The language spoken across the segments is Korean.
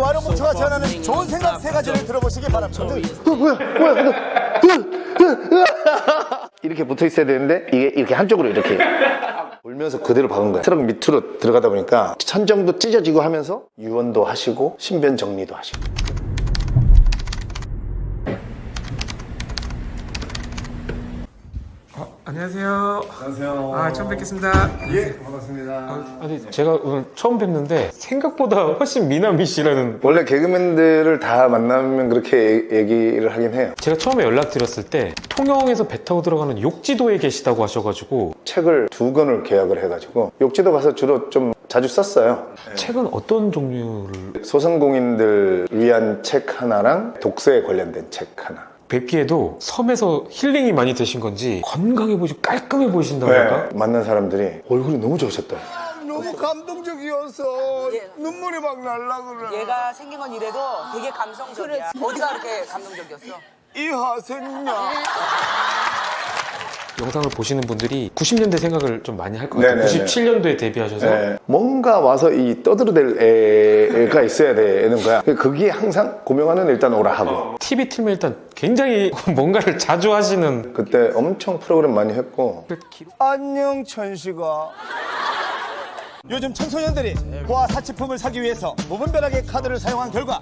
와룡봉초가 전하는 좋은 생각 세 가지를 들어보시기 바랍니다. 이렇게 붙어 있어야 되는데 이게 이렇게 한쪽으로 이렇게 울면서 그대로 박은 거예요. 트럭 밑으로 들어가다 보니까 천정도 찢어지고 하면서 유언도 하시고 신변 정리도 하시고. 안녕하세요. 안녕하세요. 아, 처음 뵙겠습니다. 예, 반갑습니다. 아니, 제가 오늘 처음 뵙는데 생각보다 훨씬 미남이 씨라는 원래 개그맨들을 다 만나면 그렇게 얘- 얘기를 하긴 해요. 제가 처음에 연락드렸을 때 통영에서 배 타고 들어가는 욕지도에 계시다고 하셔가지고 책을 두 권을 계약을 해가지고 욕지도 가서 주로 좀 자주 썼어요. 책은 어떤 종류를 소상공인들 위한 책 하나랑 독서에 관련된 책 하나. 뵙기에도 섬에서 힐링이 많이 되신 건지 건강해 보시고 깔끔해 보이신다고 할까? 네, 만난 사람들이 얼굴이 너무 좋으셨다. 너무 감동적이어서 눈물이 막 날라 그래. 얘가 생긴 건 이래도 되게 감성적이야. 어디가 그렇게 감동적이었어? 이하생냐. 영상을 보시는 분들이 90년대 생각을 좀 많이 할 것 같아요. 네네네. 97년도에 데뷔하셔서 네, 뭔가 와서 이 떠들어댈 애가 있어야 되는 거야. 그게 항상 고명하는 일단 오라 하고. TV 틀면 일단 굉장히 뭔가를 자주 하시는 그때 엄청 프로그램 많이 했고 안녕 천식아. 요즘 청소년들이 고아 사치품을 사기 위해서 무분별하게 카드를 사용한 결과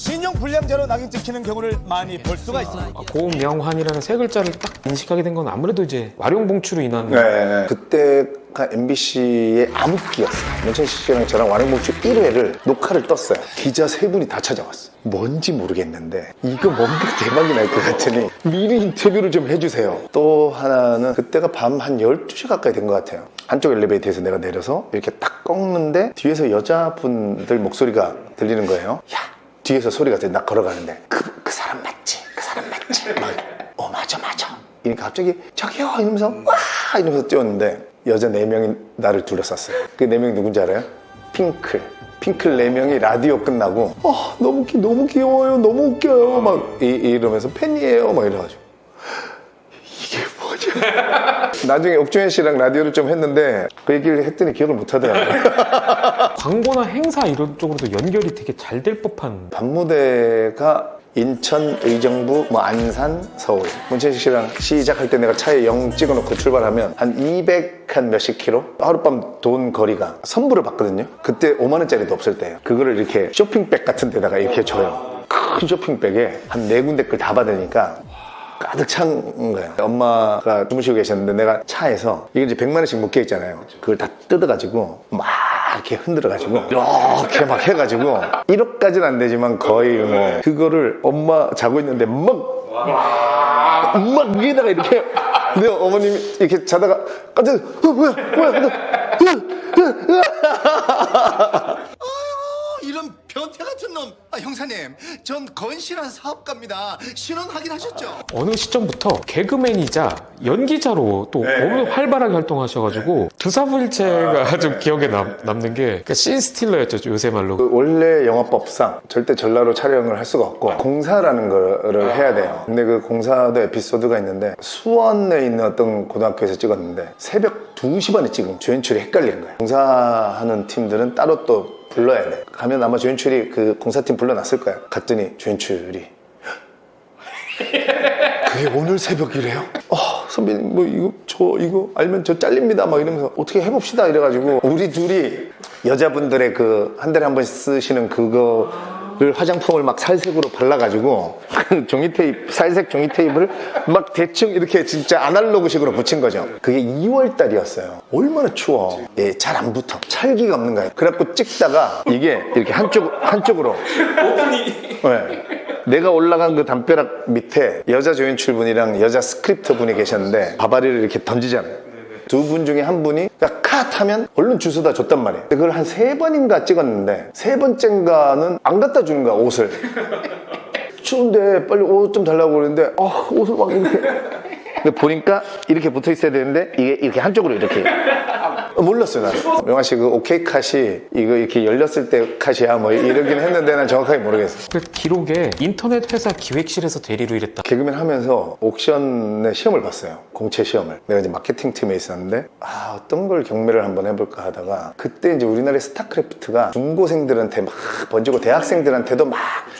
신용 불량자로 낙인 찍히는 경우를 많이 볼 수가 있습니다. 아, 고명환이라는 세 글자를 딱 인식하게 된 건 아무래도 이제 와룡봉추로 인한 네, 그때가 MBC의 암흑기였어요. 문천식 씨랑 저랑 완행봉추 1회를 녹화를 떴어요. 기자 세 분이 다 찾아왔어. 뭔지 모르겠는데 이거 뭔가 대박이 날 것 같으니 미리 인터뷰를 좀 해주세요. 또 하나는 그때가 밤 한 12시 가까이 된 것 같아요. 한쪽 엘리베이터에서 내가 내려서 이렇게 딱 꺾는데 뒤에서 여자분들 목소리가 들리는 거예요. 야! 뒤에서 소리가 들려. 나 걸어가는데 그, 그 사람 맞지? 그 사람 맞지? 막, 어 맞아 맞아. 이러니까 갑자기 저기요 이러면서 와 이러면서 뛰었는데 여자 네명이 나를 둘러쌌어요. 그 네 명이 누군지 알아요? 핑클. 핑클 네명이 라디오 끝나고 어 너무 귀, 너무 귀여워요 너무 웃겨요 막 이, 이러면서 팬이에요 막 이래가지고 이게 뭐냐 나중에 옥주현 씨랑 라디오를 좀 했는데 그 얘기를 했더니 기억을 못 하더라고요 광고나 행사 이런 쪽으로도 연결이 되게 잘 될 법한 반무대가 인천, 의정부, 뭐 안산, 서울. 문천식 씨랑 시작할 때 내가 차에 영 찍어놓고 출발하면 한 200 한 몇십 킬로? 하룻밤 돈 거리가 선불을 받거든요. 그때 5만 원짜리도 없을 때예요. 그거를 이렇게 쇼핑백 같은 데다가 이렇게 줘요. 큰 쇼핑백에 한 네 군데 걸 다 받으니까 가득 찬 거예요. 엄마가 주무시고 계셨는데 내가 차에서 이게 이제 100만 원씩 묶여 있잖아요. 그걸 다 뜯어가지고 막 이렇게 흔들어가지고 이렇게 막 해가지고 1억까지는 안 되지만 거의 뭐 그거를 엄마 자고 있는데 막 막 위에다가 이렇게 내 어머님이 이렇게 자다가 깜짝 어 뭐야 뭐야 근데 이런 변태 같은 놈. 아, 형사님, 전 건실한 사업가입니다. 신원 확인하셨죠? 어느 시점부터 개그맨이자 연기자로 또 너무 활발하게 활동하셔가지고 두사부일체가 좀 기억에 남, 남는 게 그러니까 씬 스틸러였죠 요새 말로 그 원래 영화법상 절대 전라로 촬영을 할 수가 없고 공사라는 거를 해야 돼요. 근데 그 공사도 에피소드가 있는데 수원에 있는 어떤 고등학교에서 찍었는데 새벽 2시 반에 찍으면 조연출이 헷갈리는 거예요. 공사하는 팀들은 따로 또 불러야 돼. 가면 아마 조연출이 그 공사팀 불러놨을 거야. 갔더니 조연출이 그게 오늘 새벽이래요? 어, 선배님, 뭐, 이거, 저, 이거 알면 저 잘립니다. 막 이러면서 어떻게 해봅시다. 이래가지고, 우리 둘이 여자분들의 그, 한 달에 한 번 쓰시는 그거 를 화장품을 막 살색으로 발라가지고, 그 종이 테이프, 살색 종이 테이프를 막 대충 이렇게 진짜 아날로그식으로 붙인 거죠. 그게 2월 달이었어요. 얼마나 추워. 예, 잘 안 붙어. 찰기가 없는 거예요. 그래갖고 찍다가 이게 이렇게 한쪽, 한쪽으로. 네. 내가 올라간 그 담벼락 밑에 여자 조연출 분이랑 여자 스크립터 분이 계셨는데 바바리를 이렇게 던지잖아요. 두 분 중에 한 분이 딱컷 하면 얼른 주소다 줬단 말이에요. 그걸 한 세 번인가 찍었는데 세 번째인가는 안 갖다 주는 거야 옷을. 추운데 빨리 옷 좀 달라고 그러는데 아, 옷을 막 이렇게 근데 보니까 이렇게 붙어 있어야 되는데 이게 이렇게 한쪽으로 이렇게 어, 몰랐어요 나는 명환 씨그 오케이 컷이 이거 이렇게 열렸을 때 컷이야 뭐 이러긴 했는데 난 정확하게 모르겠어 그 기록에 인터넷 회사 기획실에서 대리로 일했다. 개그맨 하면서 옥션의 시험을 봤어요. 공채 시험을. 내가 이제 마케팅 팀에 있었는데, 아, 어떤 걸 경매를 한번 해볼까 하다가, 그때 이제 우리나라의 스타크래프트가 중고생들한테 막 번지고 대학생들한테도 막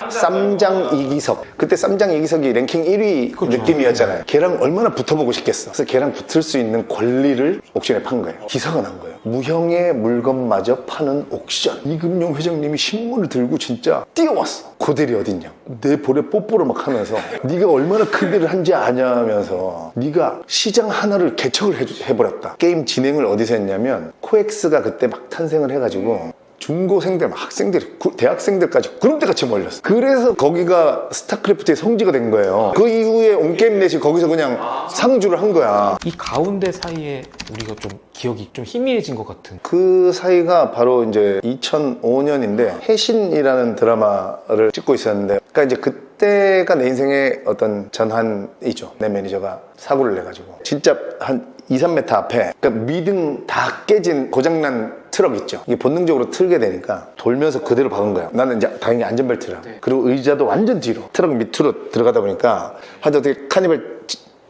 쌈장 이기석. 그때 쌈장 이기석이 랭킹 1위 느낌이었잖아요. 걔랑 얼마나 붙어보고 싶겠어. 그래서 걔랑 붙을 수 있는 권리를 옥션에 판 거예요. 기사가 난 거예요. 무형의 물건마저 파는 옥션. 이금용 회장님이 신문을 들고 진짜 뛰어왔어. 고델이 어딨냐. 내 볼에 뽀뽀를 막 하면서 네가 얼마나 큰 일을 한지 아냐면서 네가 시장 하나를 개척을 해- 해버렸다. 게임 진행을 어디서 했냐면 코엑스가 그때 막 탄생을 해가지고 중고생들, 막 학생들, 구- 대학생들까지 그룹대같이 몰렸어. 그래서 거기가 스타크래프트의 성지가 된 거예요. 그 이후에 온게임넷이 거기서 그냥 상주를 한 거야. 이 가운데 사이에 우리가 좀 기억이 좀 희미해진 것 같은. 그 사이가 바로 이제 2005년인데 해신이라는 드라마를 찍고 있었는데 그러니까 이제 그때가 내 인생의 어떤 전환이죠 내 매니저가 사고를 내가지고 진짜 한 2, 3m 앞에 그러니까 미등 다 깨진 고장난 트럭 있죠 이게 본능적으로 틀게 되니까 돌면서 그대로 박은 거야 나는 이제 당연히 안전벨트를 하고 그리고 의자도 완전 뒤로 트럭 밑으로 들어가다 보니까 하여튼 어떻게 카니발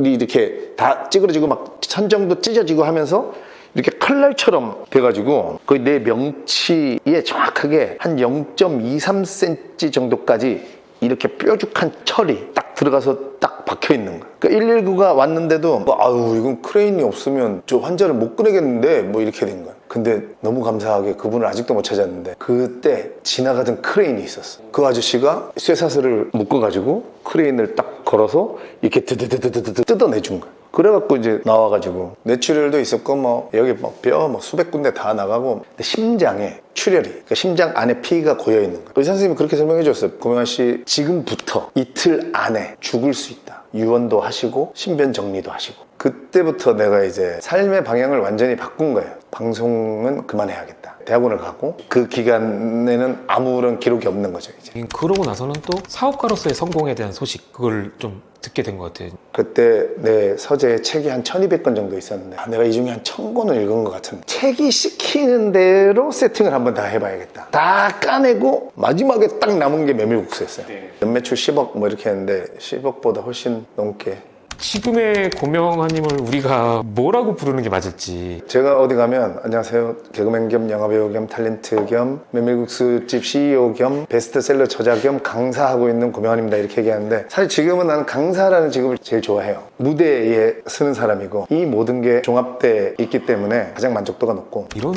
이 이렇게 다 찌그러지고 막 천정도 찢어지고 하면서 이렇게 칼날처럼 돼가지고 거의 내 명치에 정확하게 한 0.23cm 정도까지 이렇게 뾰족한 철이 딱 들어가서 딱 박혀 있는 거야. 그러니까 119가 왔는데도 뭐, 아유 이건 크레인이 없으면 저 환자를 못 꺼내겠는데 뭐 이렇게 된 거야. 근데 너무 감사하게 그분을 아직도 못 찾았는데 그때 지나가던 크레인이 있었어. 그 아저씨가 쇠사슬을 묶어가지고 크레인을 딱 걸어서 이렇게 드드드드드드 뜯어내준 거야. 그래갖고 이제 나와가지고 뇌출혈도 있었고 뭐 여기 뭐뼈뭐 수백 군데 다 나가고 심장에 출혈이 그러니까 심장 안에 피가 고여 있는 거야. 의사 선생님이 그렇게 설명해 줬어요. 고명환 씨 지금부터 이틀 안에 죽을 수 있다. 유언도 하시고 신변 정리도 하시고 그때부터 내가 이제 삶의 방향을 완전히 바꾼 거예요. 방송은 그만해야겠다. 대학원을 가고 그 기간에는 아무런 기록이 없는 거죠 이제. 그러고 나서는 또 사업가로서의 성공에 대한 소식 그걸 좀 듣게 된 것 같아요. 그때 내 서재에 책이 한 1200권 정도 있었는데 아, 내가 이 중에 한 1000권을 읽은 것 같은데 책이 시키는 대로 세팅을 한번 다 해봐야겠다 다 까내고 마지막에 딱 남은 게 메밀국수였어요 연매출 10억 뭐 이렇게 했는데 10억보다 훨씬 넘게 지금의 고명환님을 우리가 뭐라고 부르는 게 맞을지. 제가 어디 가면 안녕하세요. 개그맨 겸 영화배우 겸 탤런트 겸 메밀국수집 CEO 겸 베스트셀러 저자 겸 강사하고 있는 고명환입니다. 이렇게 얘기하는데 사실 지금은 나는 강사라는 직업을 제일 좋아해요. 무대에 서는 사람이고 이 모든 게 종합돼 있기 때문에 가장 만족도가 높고. 이런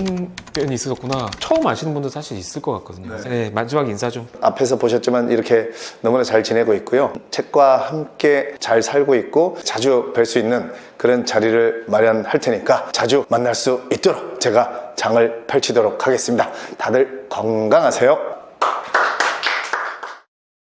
표현이 있었구나. 처음 아시는 분도 사실 있을 것 같거든요. 네, 마지막 인사 좀. 앞에서 보셨지만 이렇게 너무나 잘 지내고 있고요. 책과 함께 잘 살고 자주 뵐 수 있는 그런 자리를 마련할 테니까 자주 만날 수 있도록 제가 장을 펼치도록 하겠습니다. 다들 건강하세요.